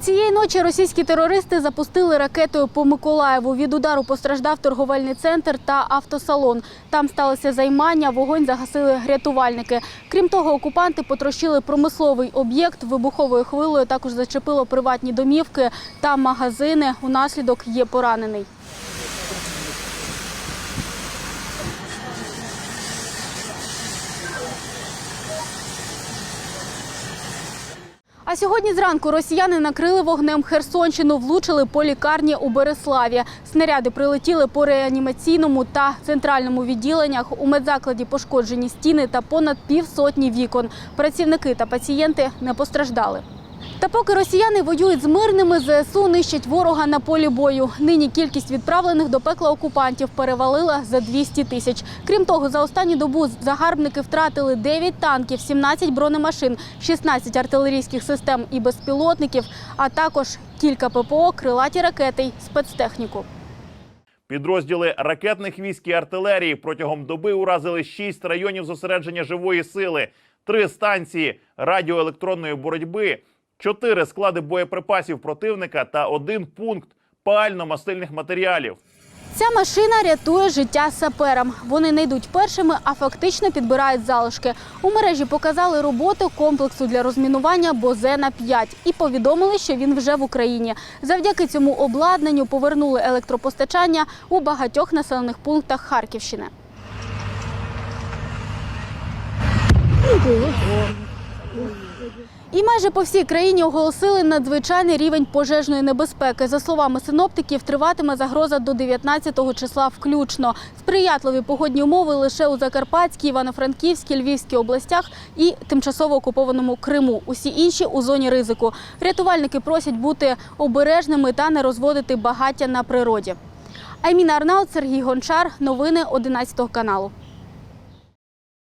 Цієї ночі російські терористи запустили ракетою по Миколаєву. Від удару постраждав торговельний центр та автосалон. Там сталося займання, вогонь загасили рятувальники. Крім того, окупанти потрощили промисловий об'єкт. Вибуховою хвилою також зачепило приватні домівки та магазини. Унаслідок є поранений. А сьогодні зранку росіяни накрили вогнем Херсонщину, влучили по лікарні у Береславі. Снаряди прилетіли по реанімаційному та центральному відділеннях. У медзакладі пошкоджені стіни та понад півсотні вікон. Працівники та пацієнти не постраждали. Та поки росіяни воюють з мирними, ЗСУ нищать ворога на полі бою. Нині кількість відправлених до пекла окупантів перевалила за 200 тисяч. Крім того, за останню добу загарбники втратили 9 танків, 17 бронемашин, 16 артилерійських систем і безпілотників, а також кілька ППО, крилаті ракети й спецтехніку. Підрозділи ракетних військ і артилерії протягом доби уразили шість районів зосередження живої сили, три станції радіоелектронної боротьби, чотири склади боєприпасів противника та один пункт пально-мастильних матеріалів. Ця машина рятує життя саперам. Вони не йдуть першими, а фактично підбирають залишки. У мережі показали роботу комплексу для розмінування Бозена 5 і повідомили, що він вже в Україні. Завдяки цьому обладнанню повернули електропостачання у багатьох населених пунктах Харківщини. І майже по всій країні оголосили надзвичайний рівень пожежної небезпеки. За словами синоптиків, триватиме загроза до 19 числа включно. Сприятливі погодні умови лише у Закарпатській, Івано-Франківській, Львівській областях і тимчасово окупованому Криму. Усі інші у зоні ризику. Рятувальники просять бути обережними та не розводити багаття на природі. Айміна Арнаут, Сергій Гончар. Новини 11 каналу.